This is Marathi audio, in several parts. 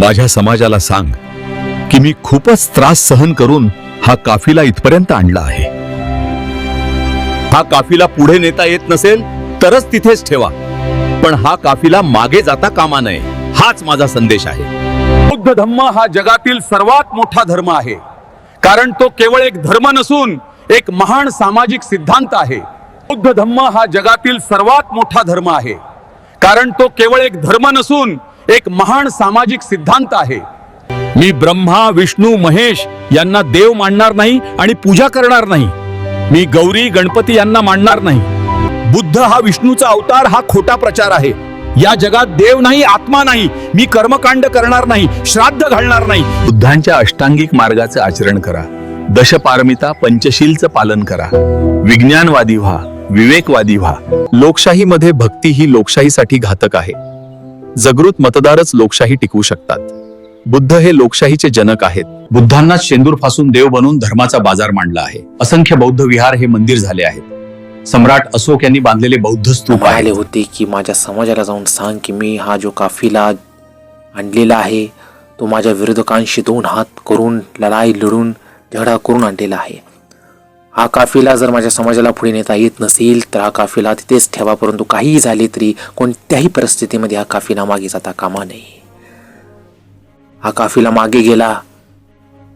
माझ्या समाजाला सांग की मी खूपच त्रास सहन करून हा काफिला इथपर्यंत आणला आहे. हा काफिला पुढे नेता येत नसेल तरच तिथेच ठेवा. पण हा काफिला मागे जाता कामा नये हाच माझा संदेश आहे. बौद्ध धम्म हा जगातील सर्वात मोठा धर्म आहे. कारण तो केवळ एक धर्म नसून एक महान सामाजिक सिद्धांत आहे. बौद्ध धम्म हा जगातील सर्वात मोठा धर्म आहे. कारण तो केवळ एक धर्म नसून एक महान सामाजिक सिद्धांत आहे. मी ब्रह्मा विष्णू महेश यांना देव मानणार नाही आणि पूजा करणार नाही. मी गौरी गणपती यांना मानणार नाही. बुद्ध हा विष्णूचा अवतार हा खोटा प्रचार आहे. या जगात देव नाही आत्मा नाही. मी कर्मकांड करणार नाही श्राद्ध घालणार नाही. बुद्धांच्या अष्टांगिक मार्गाचे आचरण करा. दशपारमिता पंचशीलचं पालन करा. विज्ञानवादी व्हा विवेकवादी व्हा. लोकशाहीमध्ये भक्ती ही लोकशाहीसाठी घातक आहे. जागृत मतदारच लोकशाही टिकवू शकतात. बुद्ध हे लोकशाहीचे जनक आहेत. बुद्धांना शेंदूर फासून देव बनवून धर्माचा बाजार मांडला आहे. असंख्य बौद्ध विहार हे मंदिर झाले आहेत. सम्राट अशोक यांनी बांधलेले बौद्ध स्तूप आहेत. होते की माझ्या समाजाला जाऊन सांग की मी हा जो काफिला आणलेला आहे तो माझ्या विरोधकांशी दोन हात करून लढाई लढून झगडा करून आणलेला आहे. हा काफिला जर माझ्या समाजाला पुढे नेता येत नसेल तर हा काफिला तिथेच ठेवा परंतु काहीही झाले तरी कोणत्याही परिस्थितीमध्ये हा काफिला मागे जाता कामा नये. हा काफिला मागे गेला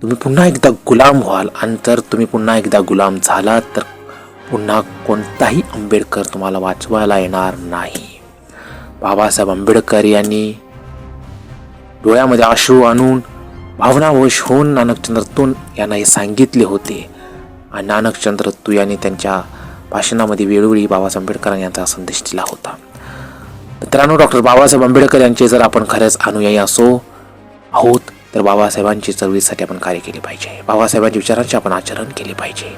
तुम्ही पुन्हा एकदा गुलाम व्हाल. आणि जर तुम्ही पुन्हा एकदा गुलाम झालात तर पुन्हा कोणताही आंबेडकर तुम्हाला वाचवायला येणार नाही. बाबासाहेब आंबेडकर यांनी डोळ्यामध्ये अश्रू आणून भावनावश होऊन नानकचंद्र तोंड यांना हे सांगितले होते. आणि नानकचंद्र तू यांनी त्यांच्या भाषणामध्ये वेळोवेळी बाबासाहेब आंबेडकर यांचा संदेश दिला होता. मित्रांनो डॉक्टर बाबासाहेब आंबेडकर यांचे जर आपण खरंच अनुयायी असो आहोत तर बाबासाहेबांची चळवळीसाठी आपण कार्य केले पाहिजे. बाबासाहेबांच्या विचारांचे आपण आचरण केले पाहिजे.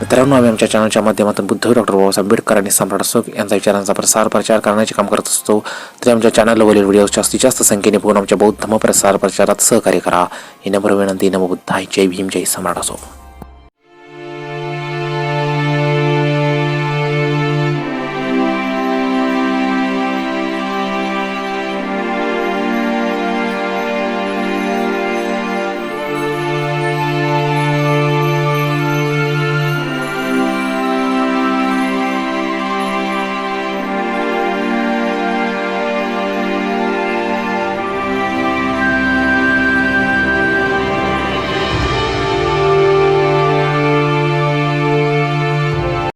मित्रांनो आम्ही आमच्या चॅनलच्या माध्यमातून बुद्ध डॉक्टर बाबासाहेब आंबेडकर आणि सम्राट अशोक यांचा विचारांचा प्रसार प्रचार करण्याचे काम करत असतो. तरी आमच्या चॅनलवरील व्हिडिओ जास्तीत जास्त संख्येने पूर्ण आमच्या बौद्ध धर्म प्रसार प्रचारात सहकार्य करा. ही नम्र विनंती नमबुद्ध आहे जय भीम जय सम्राट असो